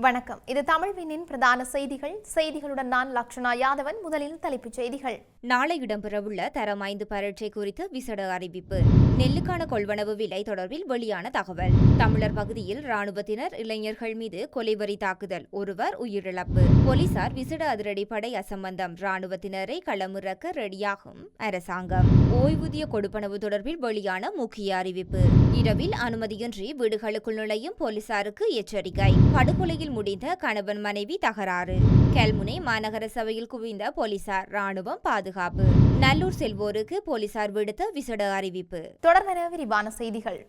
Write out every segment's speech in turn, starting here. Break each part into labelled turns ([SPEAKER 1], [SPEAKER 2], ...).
[SPEAKER 1] வணக்கம். இது தமிழ்வினின் பிரதான செய்திகள். செய்திகளுடன் நான் லக்ஷனா யாதவன். முதலில் தலைப்புச் செய்திகள்.
[SPEAKER 2] நாளை இடம்பெறவுள்ள தரம் ஐந்து பரீட்சை குறித்த விசட அறிவிப்பு. நெல்லுக்கான கொள்வனவு விலை தொடர்பில் வெளியான தகவல். தமிழர் பகுதியில் ராணுவத்தினர் இளைஞர்கள் மீது கொலைவரி தாக்குதல். ஒருவர் உயிரிழப்பு. போலீசார் விசேட அதிரடிப்படை அசம்பந்தம். ராணுவத்தினரை களமிறக்க ரெடியாகும் அரசாங்கம். ஓய்வூதிய கொடுப்பனவு தொடர்பில் வெளியான முக்கிய அறிவிப்பு. இரவில் அனுமதியின்றி வீடுகளுக்குள் நுழையும் போலீசாருக்கு எச்சரிக்கை. படுகொலையில் முடிந்த கணவன் மனைவி தகராறு. கல்முனை மாநகர சபையில் குவிந்த போலீசார் ராணுவம் பாதுகாப்பு. நல்லூர் செல்வோருக்கு போலீசார் விடுத்த விசேட அறிவிப்பு.
[SPEAKER 1] தொடர்ந்த விரிவான செய்திகள்.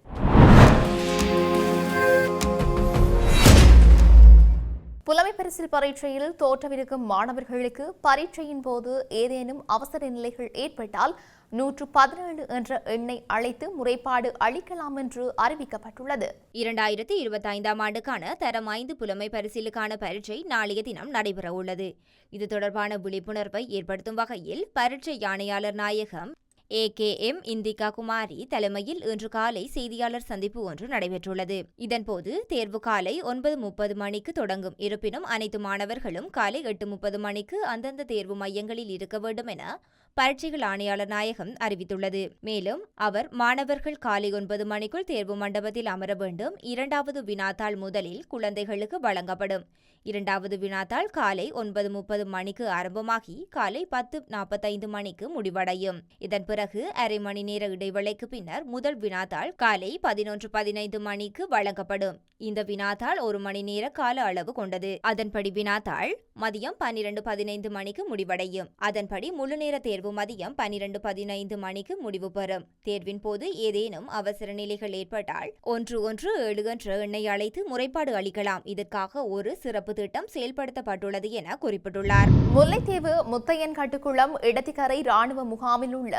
[SPEAKER 1] புலமை பரிசில் பரீட்சையில் தோற்றவிருக்கும் மாணவர்களுக்கு பரீட்சையின் போது ஏதேனும் அவசர நிலைகள் ஏற்பட்டால் நூற்று பதினேழு என்ற எண்ணை அழைத்து முறைப்பாடு அளிக்கலாம் என்று அறிவிக்கப்பட்டுள்ளது.
[SPEAKER 2] இரண்டாயிரத்தி இருபத்தைந்தாம் ஆண்டுக்கான தரம் ஐந்து புலமை பரிசிலுக்கான பரீட்சை நாளைய தினம் நடைபெறவுள்ளது. இது தொடர்பான விழிப்புணர்வை ஏற்படுத்தும் வகையில் பரீட்சை ஆணையாளர் நாயகம் A K M Indika Kumari தலைமையில் இன்று காலை செய்தியாளர் சந்திப்பு ஒன்று நடைபெற்றுள்ளது. இதன்போது தேர்வு காலை ஒன்பது முப்பது மணிக்கு தொடங்கும். இருப்பினும் அனைத்து மாணவர்களும் காலை எட்டு முப்பது மணிக்கு அந்தந்த தேர்வு மையங்களில் இருக்க வேண்டும் என பரீட்சைகள் ஆணையாளர் நாயகம் அறிவித்துள்ளது. மேலும் அவர் மாணவர்கள் காலை ஒன்பது மணிக்குள் தேர்வு மண்டபத்தில் அமர வேண்டும். இரண்டாவது வினாத்தாள் முதலில் குழந்தைகளுக்கு வழங்கப்படும். இரண்டாவது வினாத்தாள் காலை ஒன்பது முப்பது மணிக்கு ஆரம்பமாகி காலை பத்து நாற்பத்தைந்து மணிக்கு முடிவடையும். இதன் பிறகு அரை மணி நேர இடைவேளைக்கு பின்னர் முதல் வினாத்தாள் காலை பதினொன்று பதினைந்து மணிக்கு வழங்கப்படும். இந்த வினாத்தாள் ஒரு மணி நேர கால அளவு கொண்டது. அதன்படி வினாத்தாள் மதியம் பன்னிரண்டு பதினைந்து மணிக்கு முடிவடையும். அதன்படி முழுநேர தேர்வு மதியம் பன்னிரண்டு பதினைந்து மணிக்கு முடிவு பெறும். தேர்வின் போது ஏதேனும் அவசர நிலைகள் ஏற்பட்டால் ஒன்று ஒன்று ஏழு என்ற எண்ணை அழைத்து முறைப்பாடு அளிக்கலாம். இதற்காக ஒரு சிறப்பு திட்டம் செயல்படுத்தப்பட்டுள்ளது என குறிப்பிட்டுள்ளார்.
[SPEAKER 1] முல்லைத்தீவு முத்தையன் கட்டுக்குளம் இடத்திக்கரை ராணுவ முகாமில் உள்ள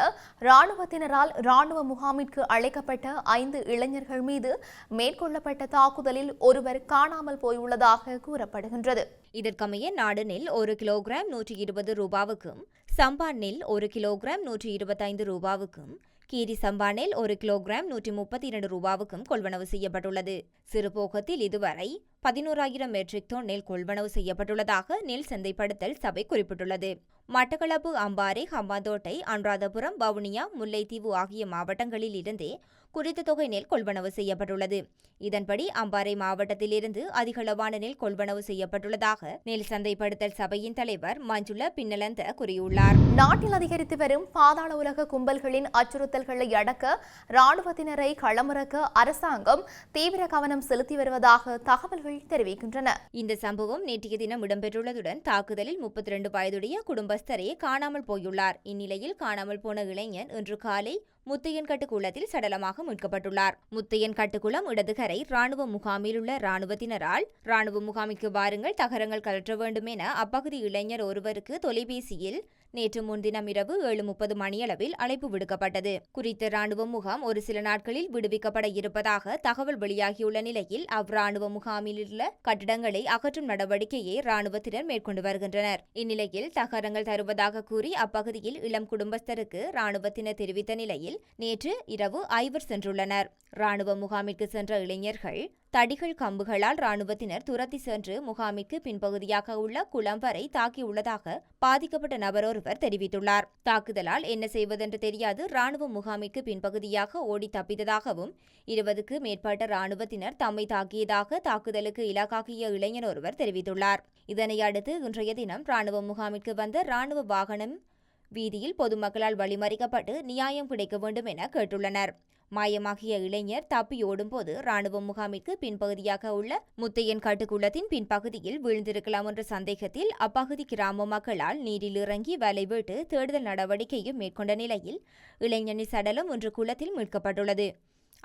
[SPEAKER 1] ராணுவத்தினரால் ராணுவ முகாமிற்கு அழைக்கப்பட்ட ஐந்து இளைஞர்கள் மீது மேற்கொள்ளப்பட்ட தாக்குதலில் ஒருவர் காணாமல் போயுள்ளதாக கூறப்படுகின்றது.
[SPEAKER 2] இதற்கமைய நாடு நெல் ஒரு கிலோகிராம் நூற்றி இருபது ரூபாவுக்கும் சம்பா நெல் ஒரு கிலோகிராம் நூற்றி இருபத்தைந்து ரூபாவுக்கும் கீரி சம்பா நெல் ஒரு கிலோகிராம் நூற்றி முப்பத்தி இரண்டு ரூபாவுக்கும் கொள்வனவு செய்யப்பட்டுள்ளது. சிறுபோகத்தில் இதுவரை பதினோராயிரம் மெட்ரிக் டன் நெல் கொள்வனவு செய்யப்பட்டுள்ளதாக நெல் சந்தைப்படுத்தல் சபை குறிப்பிட்டுள்ளது. மட்டக்களப்பு அம்பாறை ஹம்பாந்தோட்டை அனுராதபுரம் வவுனியா முல்லைத்தீவு ஆகிய மாவட்டங்களில் இருந்தே குறித்த தொகை நெல் கொள்வனவு செய்யப்பட்டுள்ளது. இதன்படி அம்பாறை மாவட்டத்திலிருந்து அதிகளவான நெல் கொள்வனவு செய்யப்பட்டுள்ளதாக நெல் சந்தைப்படுத்தல் சபையின் தலைவர் மஞ்சுள பின்னலந்த கூறியுள்ளார்.
[SPEAKER 1] நாட்டில் அதிகரித்து வரும் பாதாள உலக கும்பல்களின் அச்சுறுத்தல்களை அடக்க ராணுவத்தினரை களமிறக்க அரசாங்கம் தீவிர கவனம் செலுத்தி வருவதாக தகவல்கள் தெரிவிக்கின்றன.
[SPEAKER 2] இந்த சம்பவம் நேற்றைய தினம் இடம்பெற்றுள்ளதுடன் தாக்குதலில் முப்பத்தி ரெண்டு வயதுடைய குடும்பஸ்தரே காணாமல் போயுள்ளார். இந்நிலையில் காணாமல் போன இளைஞன் இன்று காலை முத்தையன் கட்டுக்குளத்தில் சடலமாக மீட்கப்பட்டுள்ளார். முத்தையன் கட்டுக்குளம் இடதுகரை ராணுவ முகாமில் உள்ள ராணுவத்தினரால் ராணுவ முகாமிற்கு வாருங்கள் தகரங்கள் கலற்ற வேண்டும் என அப்பகுதி இளைஞர் ஒருவருக்கு தொலைபேசியில் நேற்று முன்தினம் இரவு ஏழு முப்பது மணியளவில் அழைப்பு விடுக்கப்பட்டது. குறித்த ராணுவ முகாம் ஒரு சில நாட்களில் விடுவிக்கப்பட இருப்பதாக தகவல் வெளியாகியுள்ள நிலையில் அவ்ராணுவ முகாமில் உள்ள கட்டிடங்களை அகற்றும் நடவடிக்கையை ராணுவத்தினர் மேற்கொண்டு வருகின்றனர். இந்நிலையில் தகரங்கள் தருவதாக கூறி அப்பகுதியில் இளம் குடும்பஸ்தருக்கு ராணுவத்தினர் தெரிவித்த நிலையில் நேற்று இரவு ஐவர் சென்றுள்ளனர். ராணுவ முகாமிற்கு சென்ற இளைஞர்கள் தடிகள் கம்புகளால் ராணுவத்தினர் துரத்தி சென்று முகாமிற்கு பின்பகுதியாக உள்ள குளம் வரை தாக்கியுள்ளதாக பாதிக்கப்பட்ட நபரொருவர் தெரிவித்துள்ளார். தாக்குதலால் என்ன செய்வதென்று தெரியாது ராணுவ முகாமிற்கு பின்பகுதியாக ஓடி தப்பித்ததாகவும் இருபதுக்கு மேற்பட்ட ராணுவத்தினர் தம்மை தாக்கியதாக தாக்குதலுக்கு இலக்காகிய இளைஞர் ஒருவர் தெரிவித்துள்ளார். இதனை அடுத்து இன்றைய தினம் ராணுவ முகாமிற்கு வந்த ராணுவ வாகனம் வீதியில் பொதுமக்களால் வழிமறிக்கப்பட்டு நியாயம் கிடைக்க வேண்டும் என கேட்டுள்ளனர். மாயமாகிய இளைஞர் தப்பியோடும் போது ராணுவ முகாமிற்கு பின்பகுதியாக உள்ள முத்தையன் கட்டுக்குளத்தின் பின்பகுதியில் வீழ்ந்திருக்கலாம் என்ற சந்தேகத்தில் அப்பகுதி கிராம மக்களால் நீரில் இறங்கி வலை விட்டு தேடுதல் நடவடிக்கையும் மேற்கொண்ட நிலையில் இளைஞனின் சடலம் ஒன்று குளத்தில் மீட்கப்பட்டுள்ளது.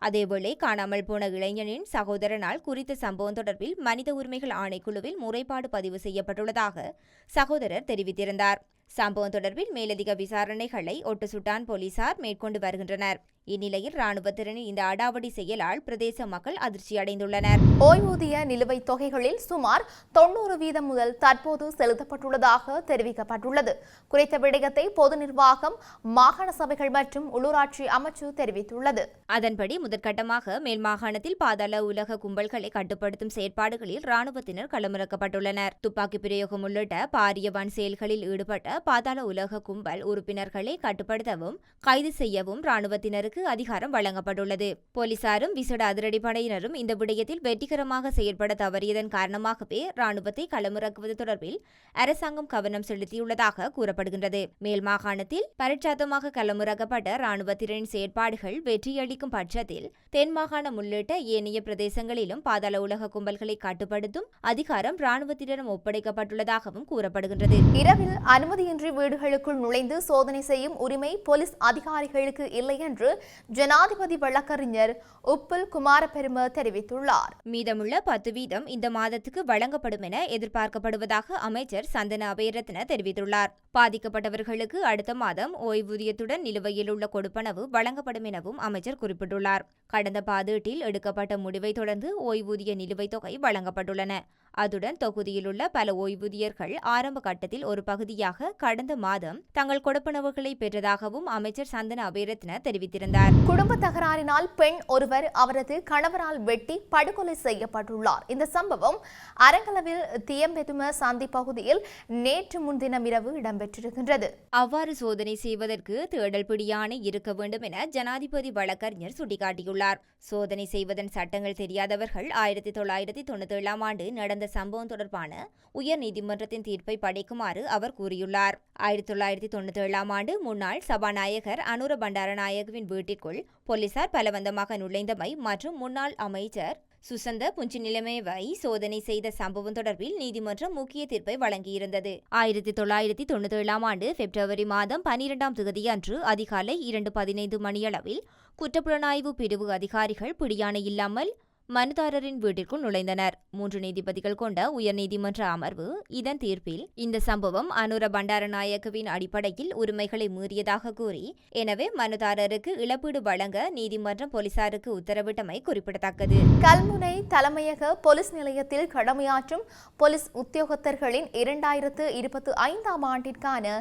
[SPEAKER 2] அதேவேளை காணாமல் போன இளைஞனின் சகோதரனால் குறித்த சம்பவம் தொடர்பில் மனித உரிமைகள் ஆணைக்குழுவில் முறைப்பாடு பதிவு செய்யப்பட்டுள்ளதாக சகோதரர் தெரிவித்திருந்தார். சம்பவம் தொடர்பில் மேலதிக விசாரணைகளை ஒட்டுசுட்டான் போலீசார் மேற்கொண்டு வருகின்றனர். இந்நிலையில் ராணுவத்தினரின் இந்த அடாவடி செயலால் பிரதேச மக்கள் அதிர்ச்சியடைந்துள்ளனர்
[SPEAKER 1] ஓய்வூதிய நிலுவைத் தொகைகளில் சுமார் தொண்ணூறு வீதம் முதல் தற்போது செலுத்தப்பட்டுள்ளதாக தெரிவிக்கப்பட்டுள்ளது. குறித்த விடயத்தை பொது நிர்வாகம் மாகாண சபைகள் மற்றும் உள்ளூராட்சி அமைச்சு தெரிவித்துள்ளது.
[SPEAKER 2] அதன்படி முதற்கட்டமாக மேல் மாகாணத்தில் பாதாள உலக கும்பல்களை கட்டுப்படுத்தும் செயற்பாடுகளில் ராணுவத்தினர் களமிறக்கப்பட்டுள்ளனர். துப்பாக்கி பிரயோகம் உள்ளிட்ட பாரிய வன் செயல்களில் ஈடுபட்ட பாதாள உலக கும்பல் உறுப்பினர்களை கட்டுப்படுத்தவும் கைது செய்யவும் ராணுவத்தினருக்கு அதிகாரம் வழங்கப்பட்டுள்ளது. போலீசாரும் விசேட அதிரடிப்படையினரும் இந்த விடயத்தில் வெற்றிகரமாக செயல்பட தவறியதன் காரணமாகவே ராணுவத்தை களமிறக்குவது தொடர்பில் அரசாங்கம் கவனம் செலுத்தியுள்ளதாக கூறப்படுகின்றது. மேல் மாகாணத்தில் பரிட்சாத்தமாக களமிறக்கப்பட்ட ராணுவத்தினரின் செயற்பாடுகள் வெற்றியளிக்கும் பட்சத்தில் தென் மாகாணம் உள்ளிட்ட ஏனைய பிரதேசங்களிலும் பாதாள உலக கும்பல்களை கட்டுப்படுத்தும் அதிகாரம் ராணுவத்தினரும் ஒப்படைக்கப்பட்டுள்ளதாகவும் கூறப்படுகின்றது.
[SPEAKER 1] இரவில் அனுமதி அனுமதியின்றி வீடுகளுக்குள் நுழைந்து சோதனை செய்யும் உரிமை போலீஸ் அதிகாரிகளுக்கு இல்லை என்று ஜனாதிபதி வழக்கறிஞர் உப்புல் குமாரபெரும தெரிவித்துள்ளார்.
[SPEAKER 2] மீதமுள்ள பத்து வீதம் இந்த மாதத்துக்கு வழங்கப்படும் என எதிர்பார்க்கப்படுவதாக அமைச்சர் சந்தன அபயரத்ன தெரிவித்துள்ளார். பாதிக்கப்பட்டவர்களுக்கு அடுத்த மாதம் ஓய்வூதியத்துடன் நிலுவையில் உள்ள கொடுப்பனவு வழங்கப்படும் எனவும் அமைச்சர் குறிப்பிட்டுள்ளார். கடந்த பாதீட்டில் எடுக்கப்பட்ட முடிவை தொடர்ந்து ஓய்வூதிய நிலுவைத் தொகை வழங்கப்பட்டுள்ளன. அதுடன் தொகுதியில் உள்ள பல ஓய்வூதியர்கள் ஆரம்ப கட்டத்தில் ஒரு பகுதியாக கடந்த மாதம் தங்கள் கொடுப்பனவுகளை பெற்றதாகவும் அமைச்சர் சந்தன அபயரத்ன தெரிவித்திருந்தார்.
[SPEAKER 1] குடும்ப தகராறினால் பெண் ஒருவர் அவரது கணவரால் வெட்டி படுகொலை செய்யப்பட்டுள்ளார். இந்த சம்பவம் அரங்கலவில் தியம்பெதும சந்தி பகுதியில் நேற்று முன்தினம் இரவு இடம்பெற்றிருக்கின்றது.
[SPEAKER 2] அவ்வாறு சோதனை செய்வதற்கு தேடல் பிடியாணை இருக்க வேண்டும் என ஜனாதிபதி வழக்கறிஞர் சுட்டிக்காட்டியுள்ளார். சோதனை செய்வதன் சட்டங்கள் தெரியாதவர்கள் ஆயிரத்தி தொள்ளாயிரத்தி தொண்ணூத்தி ஏழாம் ஆண்டு நடந்த சம்பவம் தொடர்பான உயர் நீதிமன்றத்தின் தீர்ப்பை படைக்குமாறு அவர் கூறியுள்ளார். ஆயிரத்தி தொள்ளாயிரத்தி தொண்ணூத்தி ஏழாம் ஆண்டு முன்னாள் சபாநாயகர் அனுர பண்டாரநாயகவின் வீட்டிற்குள் போலீசார் பலவந்தமாக நுழைந்தமை மற்றும் முன்னாள் அமைச்சர் சுசந்த புஞ்சி நிலைமைவை சோதனை செய்த சம்பவம் தொடர்பில் நீதிமன்றம் முக்கிய தீர்ப்பை வழங்கியிருந்தது. ஆயிரத்தி தொள்ளாயிரத்தி தொண்ணூத்தி ஏழாம் ஆண்டு பிப்ரவரி மாதம் பனிரெண்டாம் தேதி அன்று அதிகாலை இரண்டு பதினைந்து மணியளவில் குற்றப்புலனாய்வு பிரிவு அதிகாரிகள் பிடியாணை இல்லாமல் மனுதாரரின் வீட்டிற்குள் நுழைந்தனர். மூன்று நீதிபதிகள் கொண்ட உயர்நீதிமன்ற அமர்வு இதன் தீர்ப்பில் இந்த சம்பவம் அனுர பண்டாரநாயகவின் அடிப்படையில் உரிமைகளை மீறியதாக கூறி எனவே மனுதாரருக்கு இழப்பீடு வழங்க நீதிமன்றம் போலீசாருக்கு உத்தரவிட்டமை குறிப்பிடத்தக்கது.
[SPEAKER 1] கல்முனை தலைமையக போலீஸ் நிலையத்தில் கடமையாற்றும் போலீஸ் உத்தியோகத்தர்களின் இரண்டாயிரத்து இருபத்தி ஐந்தாம் ஆண்டிற்கான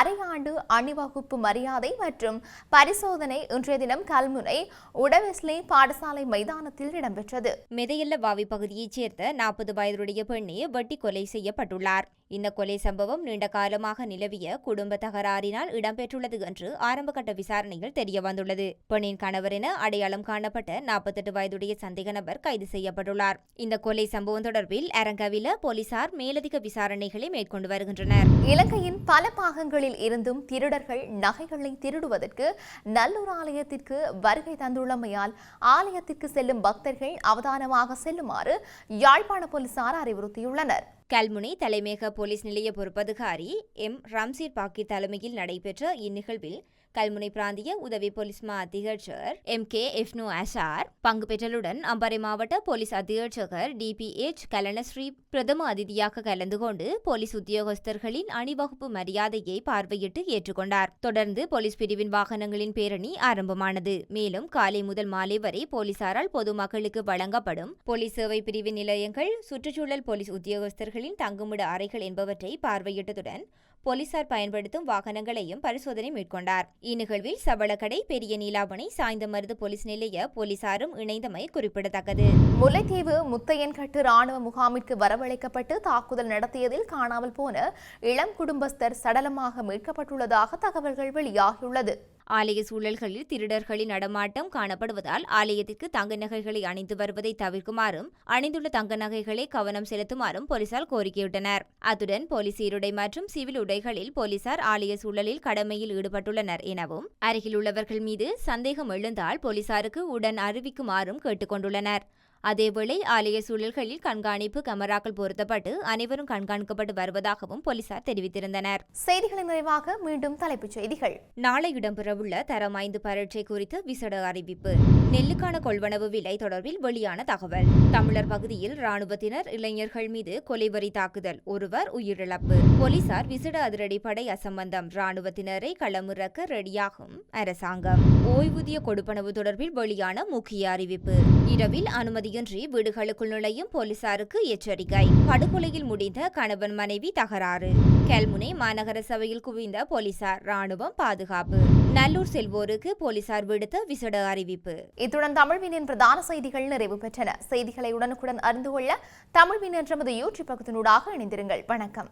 [SPEAKER 1] அரையாண்டு அணிவகுப்பு மரியாதை மற்றும் பரிசோதனை இன்றைய தினம் கல்முனை உடவெஸ்லி பாடசாலை மைதானத்தில் இடம்பெற்றது.
[SPEAKER 2] மெதையல்ல வாவி பகுதியைச் சேர்ந்த நாற்பது வயதுடைய பெண்ணே வெட்டி கொலை செய்யப்பட்டுள்ளார். இந்த கொலை சம்பவம் நீண்ட காலமாக நிலவிய குடும்ப தகராறினால் இடம்பெற்றுள்ளது என்று ஆரம்பகட்ட விசாரணையில் தெரிய வந்துள்ளது. பெண்ணின் கணவர் என அடையாளம் காணப்பட்ட நாற்பத்தெட்டு வயதுடைய சந்தேக நபர் கைது செய்யப்பட்டுள்ளார். இந்த கொலை சம்பவம் தொடர்பில் அரங்கவில போலீசார் மேலதிக விசாரணைகளை மேற்கொண்டு வருகின்றனர்.
[SPEAKER 1] இலங்கையின் பல பாகங்களில் இருந்தும் திருடர்கள் நகைகளை திருடுவதற்கு நல்லூர் ஆலயத்திற்கு வருகை தந்துள்ளமையால் ஆலயத்திற்கு செல்லும் பக்தர்கள் அவதானமாக செல்லுமாறு யாழ்ப்பாண போலீசார் அறிவுறுத்தியுள்ளனர்.
[SPEAKER 2] கல்முனை தலைமையக போலீஸ் நிலைய பொறுப்பதிகாரி எம். ரம்சீர் பாக்கி தலைமையில் நடைபெற்ற இந்நிகழ்வில் கல்முனை பிராந்திய உதவி போலீஸ் மா அத்தியட்சகர் எம் கே எஃப்னு அசார் பங்கு பெற்றலுடன் அம்பாறை மாவட்ட போலீஸ் அத்தியட்சகர் டிபிஎச் கலனஸ்ரீ பிரதம அதிதியாக கலந்து கொண்டு போலீஸ் உத்தியோகஸ்தர்களின் அணிவகுப்பு மரியாதையை பார்வையிட்டு ஏற்றுக்கொண்டார். தொடர்ந்து போலீஸ் பிரிவின் வாகனங்களின் பேரணி ஆரம்பமானது. மேலும் காலை முதல் மாலை வரை போலீசாரால் பொதுமக்களுக்கு வழங்கப்படும் போலீஸ் சேவை பிரிவின் நிலையங்கள் சுற்றுச்சூழல் போலீஸ் உத்தியோகஸ்தர்களின் தங்குமிட அறைகள் என்பவற்றை பார்வையிட்டதுடன் போலீசார் பயன்படுத்தும் வாகனங்களையும் பரிசோதனை மேற்கொண்டார். இந்நிகழ்வில் சவளக்கடை பெரிய நீலாவணை சாய்ந்தமருது போலீஸ் நிலைய போலீசாரும் இணைந்தமை குறிப்பிடத்தக்கது.
[SPEAKER 1] முல்லைத்தீவு முத்தையன்கட்டு ராணுவ முகாமிற்கு வரவழைக்கப்பட்டு தாக்குதல் நடத்தியதில் காணாமல் போன இளம் குடும்பஸ்தர் சடலமாக மீட்கப்பட்டுள்ளதாக தகவல்கள் வெளியாகியுள்ளது.
[SPEAKER 2] ஆலய சூழல்களில் திருடர்களின் நடமாட்டம் காணப்படுவதால் ஆலயத்திற்கு தங்க நகைகளை அணிந்து வருவதை தவிர்க்குமாறும் அணிந்துள்ள தங்க நகைகளை கவனம் செலுத்துமாறும் போலீசார் கோரிக்கையிட்டனர். அத்துடன் போலீஸ் சீருடை மற்றும் சிவில் உடைகளில் போலீசார் ஆலய சூழலில் கடமையில் ஈடுபட்டுள்ளனர் எனவும் அருகில் உள்ளவர்கள் மீது சந்தேகம் எழுந்தால் போலீசாருக்கு உடன் அறிவிக்குமாறும் கேட்டுக்கொண்டுள்ளனர். அதேவேளை ஆலய சூழல்களில் கண்காணிப்பு கமராக்கள் பொருத்தப்பட்டு அனைவரும் கண்காணிக்கப்பட்டு வருவதாகவும் போலீசார் தெரிவித்திருந்தனர்.
[SPEAKER 1] செய்திகளின் நிறைவாக மீண்டும் தலைப்புச் செய்திகள்.
[SPEAKER 2] நாளை இடம்பெறவுள்ள தரம் ஐந்து பரீட்சை குறித்த விசேட அறிவிப்பு. நெல்லுக்கான கொள்வனவு விலை தொடர்பில் வெளியான தகவல். தமிழர் பகுதியில் ராணுவத்தினர் இளைஞர்கள் மீது கொலைவரி தாக்குதல். ஒருவர் உயிரிழப்பு. போலீசார் விசேட அதிரடிப்படை அசம்பந்தம். ராணுவத்தினரை களமிறக்க ரெடியாகும் அரசாங்கம். ஓய்வூதிய கொடுப்பனவு தொடர்பில் வெளியான முக்கிய அறிவிப்பு. இரவில் அனுமதியின்றி வீடுகளுக்குள் நுழையும் போலீசாருக்கு எச்சரிக்கை. படுகொலையில் முடிந்த கணவன் மனைவி தகராறு. கல்முனை மாநகர சபையில் குவிந்த போலீசார் ராணுவம் பாதுகாப்பு. நல்லூர் செல்வோருக்கு போலீசார் விடுத்த விசேட அறிவிப்பு.
[SPEAKER 1] இத்துடன் தமிழ்வினின் பிரதான செய்திகள் நிறைவு பெற்றன. செய்திகளை உடனுக்குடன் அறிந்து கொள்ள தமிழ்வின் என்ற யூடியூப் பக்கத்தினூடாக இணைந்திருங்கள். வணக்கம்.